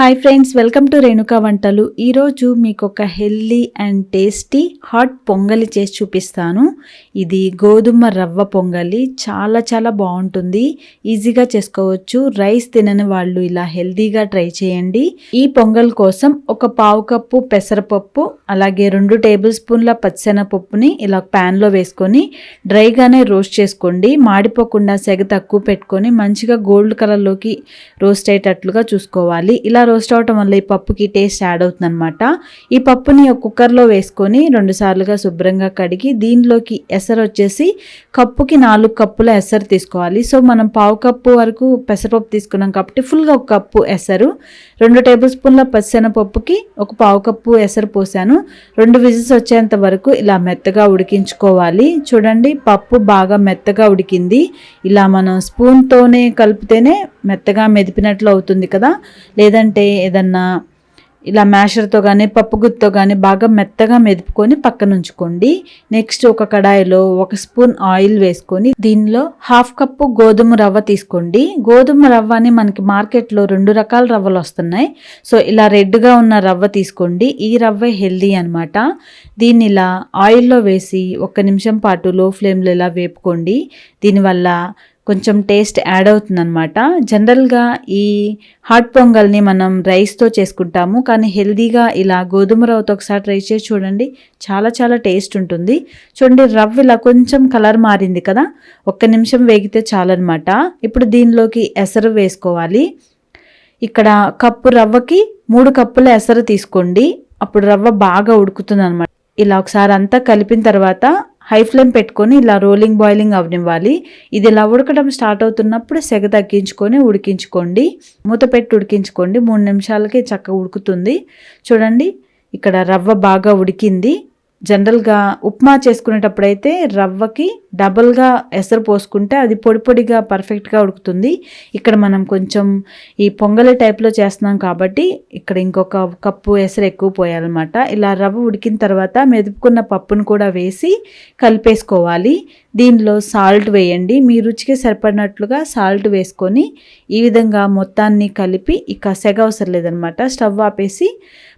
Hi friends welcome to Renuka వంటలు ఈరోజు మీకు ఒక హెల్దీ అండ్ టేస్టీ హాట్ పొంగలి చేసి చూపిస్తాను. ఇది గోధుమ రవ్వ పొంగలి. చాలా చాలా బాగుంటుంది. ఈజీగా చేసుకోవచ్చు. రైస్ తినని వాళ్ళు ఇలా హెల్దీగా ట్రై చేయండి. ఈ పొంగల్ కోసం ఒక పావు కప్పు పెసరపప్పు అలాగే రెండు టేబుల్ స్పూన్ల పచ్చెనపప్పుని ఇలా ప్యాన్లో వేసుకొని డ్రైగానే రోస్ట్ చేసుకోండి. మాడిపోకుండా సెగ తక్కువ పెట్టుకొని మంచిగా గోల్డ్ కలర్లోకి రోస్ట్ అయ్యేటట్లుగా చూసుకోవాలి. ఇలా ఇలా రోస్ట్ అవటం వల్ల ఈ పప్పుకి టేస్ట్ యాడ్ అవుతుంది అనమాట ఈ పప్పుని కుక్కర్లో వేసుకొని రెండు సార్లుగా శుభ్రంగా కడిగి దీనిలోకి ఎసరు వచ్చేసి కప్పుకి నాలుగు కప్పుల ఎసరు తీసుకోవాలి. సో మనం పావు కప్పు వరకు పెసరపప్పు తీసుకున్నాం కాబట్టి ఫుల్గా ఒక కప్పు ఎసరు. రెండు టేబుల్ స్పూన్ల పచ్చెనపప్పుకి ఒక పావు కప్పు ఎసరు పోసాను. రెండు విజిల్స్ వచ్చేంత వరకు ఇలా మెత్తగా ఉడికించుకోవాలి. చూడండి పప్పు బాగా మెత్తగా ఉడికింది. ఇలా మనం స్పూన్తోనే కలిపితేనే మెత్తగా మెదిపినట్లు అవుతుంది కదా. లేదంటే ఏదన్నా ఇలా మ్యాషర్తో కానీ పప్పు గుత్తో కానీ బాగా మెత్తగా మెదుపుకొని పక్కన ఉంచుకోండి నెక్స్ట్ ఒక కడాయిలో ఒక స్పూన్ ఆయిల్ వేసుకొని దీనిలో హాఫ్ కప్పు గోధుమ రవ్వ తీసుకోండి. గోధుమ రవ్వ అని మనకి మార్కెట్లో రెండు రకాల రవ్వలు వస్తున్నాయి. సో ఇలా రెడ్గా ఉన్న రవ్వ తీసుకోండి. ఈ రవ్వ హెల్దీ అనమాట దీన్ని ఇలా ఆయిల్లో వేసి ఒక్క నిమిషం పాటు లో ఫ్లేమ్లో ఇలా వేపుకోండి. దీనివల్ల కొంచెం టేస్ట్ యాడ్ అవుతుందన్నమాట. జనరల్గా ఈ హాట్ పొంగల్ని మనం రైస్తో చేసుకుంటాము. కానీ హెల్దీగా ఇలా గోధుమ రవ్వతో ఒకసారి ట్రై చేసి చూడండి. చాలా చాలా టేస్ట్ ఉంటుంది. చూడండి రవ్వ ఇలా కొంచెం కలర్ మారింది కదా. ఒక్క నిమిషం వేగితే చాలన్నమాట. ఇప్పుడు దీనిలోకి ఎసరు వేసుకోవాలి. ఇక్కడ కప్పు రవ్వకి మూడు కప్పుల ఎసరు తీసుకోండి. అప్పుడు రవ్వ బాగా ఉడుకుతుంది అనమాట ఇలా ఒకసారి అంతా కలిపిన తర్వాత హై ఫ్లేమ్ పెట్టుకొని ఇలా రోలింగ్ బాయిలింగ్ అవనివ్వాలి ఇది ఇలా ఉడకడం స్టార్ట్ అవుతున్నప్పుడు సెగ తగ్గించుకొని ఉడికించుకోండి. మూత పెట్టి ఉడికించుకోండి. మూడు నిమిషాలకి చక్కగా ఉడుకుతుంది. చూడండి ఇక్కడ రవ్వ బాగా ఉడికింది. జనరల్గా ఉప్మా చేసుకునేటప్పుడైతే రవ్వకి డబల్గా ఎసరు పోసుకుంటే అది పొడి పొడిగా పర్ఫెక్ట్గా ఉడుకుతుంది. ఇక్కడ మనం కొంచెం ఈ పొంగలి టైప్లో చేస్తున్నాం కాబట్టి ఇక్కడ ఇంకొక కప్పు ఎసరు ఎక్కువ పోయాలన్నమాట. ఇలా రవ్వ ఉడికిన తర్వాత మెదుపుకున్న పప్పును కూడా వేసి కలిపేసుకోవాలి. దీనిలో సాల్ట్ వేయండి. మీ రుచికి సరిపడినట్లుగా సాల్ట్ వేసుకొని ఈ విధంగా మొత్తాన్ని కలిపి ఇక సెగ అవసరం లేదనమాట స్టవ్ ఆపేసి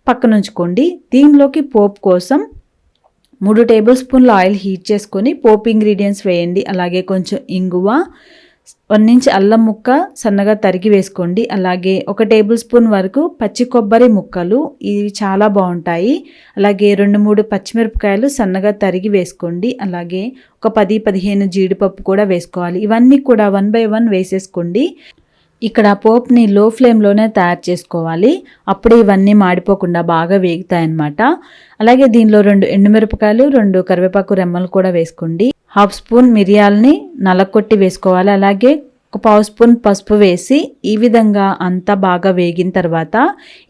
పక్కనుంచుకోండి. దీనిలోకి పోపు కోసం మూడు టేబుల్ స్పూన్ల ఆయిల్ హీట్ చేసుకొని పోపు ఇంగ్రీడియంట్స్ వేయండి. అలాగే కొంచెం ఇంగువ వన్ ఇంచ్ అల్లం ముక్క సన్నగా తరిగి వేసుకోండి. అలాగే ఒక టేబుల్ స్పూన్ వరకు పచ్చి కొబ్బరి ముక్కలు ఇవి చాలా బాగుంటాయి. అలాగే రెండు మూడు పచ్చిమిరపకాయలు సన్నగా తరిగి వేసుకోండి. అలాగే ఒక పది పదిహేను జీడిపప్పు కూడా వేసుకోవాలి. ఇవన్నీ కూడా వన్ బై వన్ వేసేసుకోండి. ఇక్కడ పోప్ని లో ఫ్లేమ్లోనే తయారు చేసుకోవాలి. అప్పుడు ఇవన్నీ మాడిపోకుండా బాగా వేగుతాయన్నమాట. అలాగే దీనిలో రెండు ఎండుమిరపకాయలు రెండు కరివేపాకు రెమ్మలు కూడా వేసుకోండి. హాఫ్ స్పూన్ మిరియాలని నలకొట్టి వేసుకోవాలి. అలాగే ఒక పావు స్పూన్ పసుపు వేసి ఈ విధంగా అంతా బాగా వేగిన తర్వాత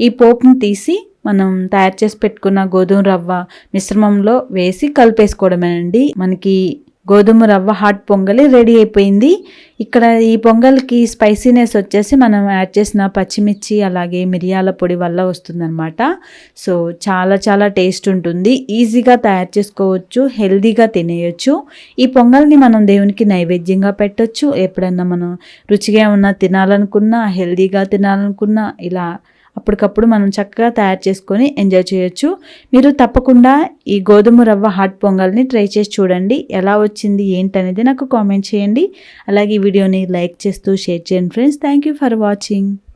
ఈ పోపుని తీసి మనం తయారు చేసి పెట్టుకున్న గోధుమ రవ్వ మిశ్రమంలో వేసి కలిపేసుకోవడమేనండి. మనకి గోధుమ రవ్వ హాట్ పొంగలి రెడీ అయిపోయింది. ఇక్కడ ఈ పొంగల్కి స్పైసీనెస్ వచ్చేసి మనం యాడ్ చేసిన పచ్చిమిర్చి అలాగే మిరియాల పొడి వల్ల వస్తుందన్నమాట. సో చాలా చాలా టేస్ట్ ఉంటుంది. ఈజీగా తయారు చేసుకోవచ్చు హెల్దీగా తినేయచ్చు. ఈ పొంగల్ని మనం దేవునికి నైవేద్యంగా పెట్టచ్చు. ఎప్పుడన్నా మనం రుచిగా ఉన్నా తినాలనుకున్నా హెల్దీగా తినాలనుకున్నా ఇలా అప్పటికప్పుడు మనం చక్కగా తయారు చేసుకొని ఎంజాయ్ చేయొచ్చు. మీరు తప్పకుండా ఈ గోధుమ రవ్వ హాట్ పొంగల్ని ట్రై చేసి చూడండి. ఎలా వచ్చింది ఏంటనేది నాకు కామెంట్ చేయండి. అలాగే ఈ వీడియోని లైక్ చేస్తూ షేర్ చేయండి friends. Thank you for watching.